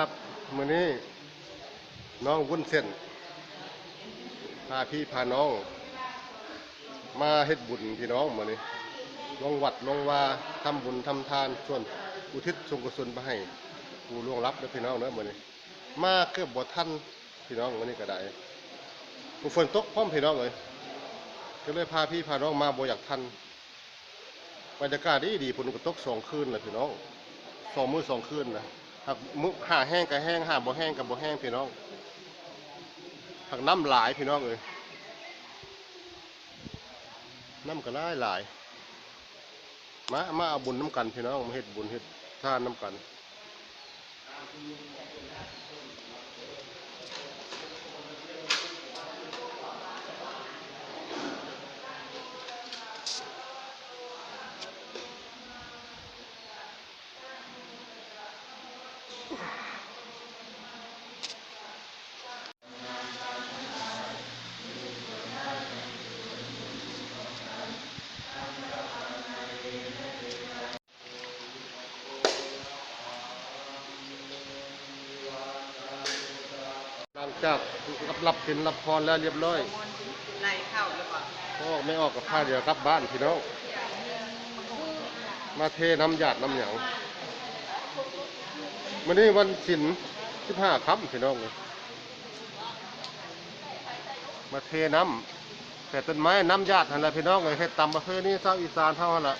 ครับมื้อนี้น้องวุ้นเส้นพาพี่พาน้อง มาเฮ็ดบุญพี่น้องมื้อนี้ลงวัดลงว่าทำบุญทำทานส่วนอุทิศส่วนกุศลไปให้ผู้ล่วงลับเด้อพี่น้องเด้อมื้อนี้ มาเกือบบ่ทันพี่น้องมื้อนี้ก็ได้ผู้ฝนตกพร้อมพี่น้องเอ้ยก็เลยพาพี่พาน้องมาบ่อยากทันบรรยากาศดีดีฝนก็ตกสองคืนแล้วพี่น้องสองมื้อสองคืนนะ หักมุหาแห้งกับแห้งหาบ่แห้งกับบ่แห้งพี่น้องหักน้ำหลายพี่น้องเอ้ยน้ำก็ได้หลายมามาเอาบุญน้ำกันพี่น้องมาเฮ็ดบุญเฮ็ดทานน้ำกัน หลังจากรับรับสินรับพรแล้วเรียบร้อยไล่เข้าหรือเปล่าพ่อไม่ออกกับผ้าเดียวกลับบ้านพี่น้องมาเทน้ำหยาดน้ำหยัง วันนี้วันสินสิบห้าค่ำพี่น้องเลยมาเทน้ำแต่ต้นไม้น้ำยาดหันละพี่น้องเลยเฮ็ดตำประเพณีสาวอีสานเท่านั้นละ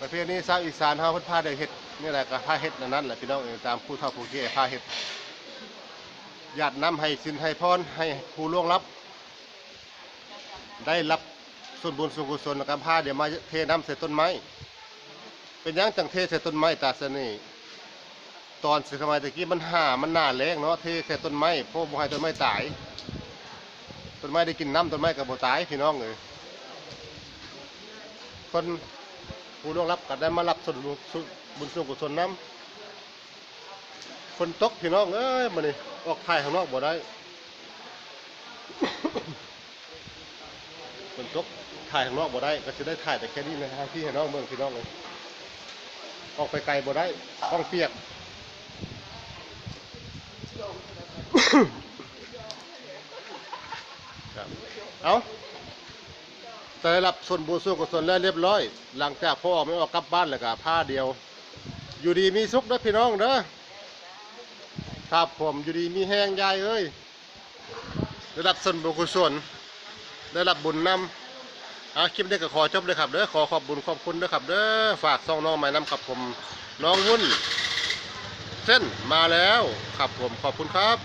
ประเพณีสาวอีสานเท่าพิ่นพาได้เฮ็ดนี่แหละก็พาเฮ็ดนั่นแหละพี่น้องเองตามผู้เฒ่าผู้แก่พาเฮ็ดหยาดน้ำให้สินให้พรให้ผู้ล่วงลับ ได้รับส่วนบุญส่วนกุศลในการพาเดี๋ยวมาเทน้ำใส่ต้นไม้ เป็นยังจังเทใส่ต้นไม้ตาเสนี่ ตอนสมัยตะกี้มันห่ามันหน้าแรงเนาะเทใส่ต้นไม้พราะบ่ให้ต้นไม้ตาย ต้นไม้ได้กินน้ำต้นไม้ก็บ่ตายพี่น้องเลยคนผู้ร่วงรับก็ได้มารับส่วนบุญส่วนบุญส่วนกุศลน้ำคนตกพี่น้องเอ้ยมานี่ออกถ่ายข้างนอกบ่ได้ฝนตกถ่ายข้างนอกบ่ได้ ก็จะได้ถ่ายแต่แค่นี้นะฮะที่ให้น้องเมืองพี่น้องเลยออกไปไกลบ่ได้ต้องเปียก ครับเอาแต่รับส่วนบุญส่วนกุศลแล้วเรียบร้อย หลังจากพ่อไม่ออกกลับบ้านแล้วก็ผ้าเดียว อยู่ดีมีสุขเด้อพี่น้องเด้อครับผมอยู่ดีมีแห้งยายเอ้ยได้รับส่วนบุญกุศลได้รับบุญนำอาคลิปนี้ก็ขอจบเลยครับเด้อขอขอบบุญขอบคุณเด้อครับเด้อฝากซองน้องใหม่นำครับผมน้องวุ่น เส้นมาแล้วครับผมขอบคุณครับ